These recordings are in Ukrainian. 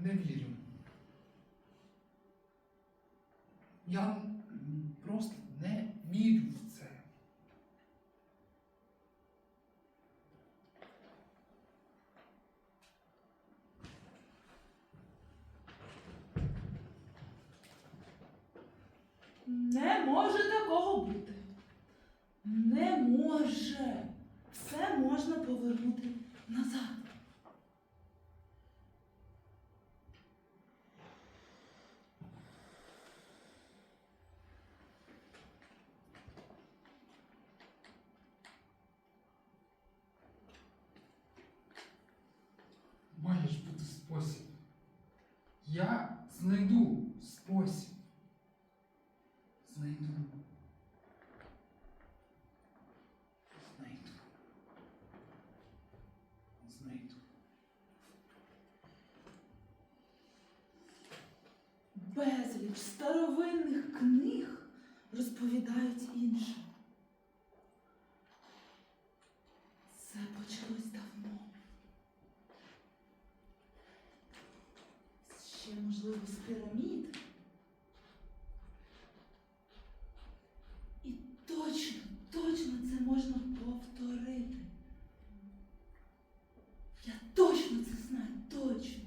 не вірю. Я просто не вірю в це. Не може такого бути. Не може. Має ж бути спосіб. Я знайду спосіб. Знайду. Знайду. Знайду. Безліч старовинних книг розповідають інше. Це почалось Ще, можливо, з пірамід. І точно, точно це можна повторити. Я точно це знаю, точно.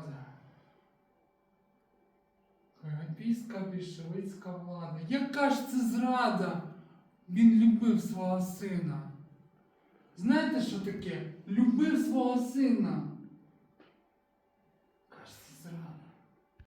Влада. Карабійська більшовицька влада. Яка ж це зрада? Він любив свого сина. Знаєте, що таке? Любив свого сина.